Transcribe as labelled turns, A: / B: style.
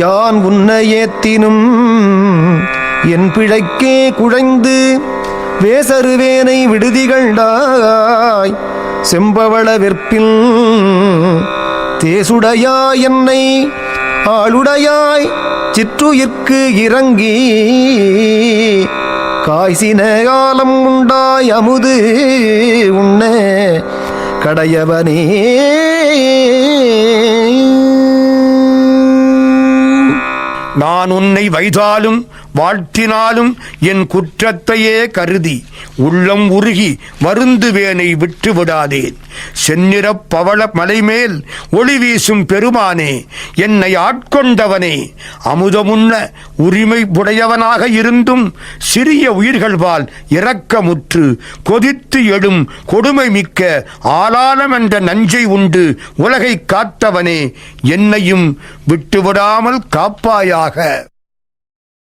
A: யான் உன்னை ஏத்தினும் என் பிழைக்கே குழைந்து வேசருவேனை விடுதிகள்டாய் செம்பவள வெற்பில் தேசுடையாய் என்னை ஆளுடையாய் சிற்றுயிர்க்கு இறங்கி காய்சின காலம் உண்டாய் அமுது உண்ண கடையவனே.
B: நான் உன்னை வைதாலும் வாழ்த்தினாலும் என் குற்றத்தையே கருதி உள்ளம் உருகி வருந்துவேனை விட்டு விடாதேன் செந்நிறப் பவள மலைமேல் ஒளி வீசும் பெருமானே என்னை ஆட்கொண்டவனே. அமுதமுன்ன உரிமை உடையவனாக இருந்தும் சிறிய உயிர்கள்பால் இரக்கமுற்று கொதித்து எழும் கொடுமை மிக்க ஆளாளம் என்ற நஞ்சை உண்டு உலகை காத்தவனே என்னையும் விட்டுவிடாமல் காப்பாயாக.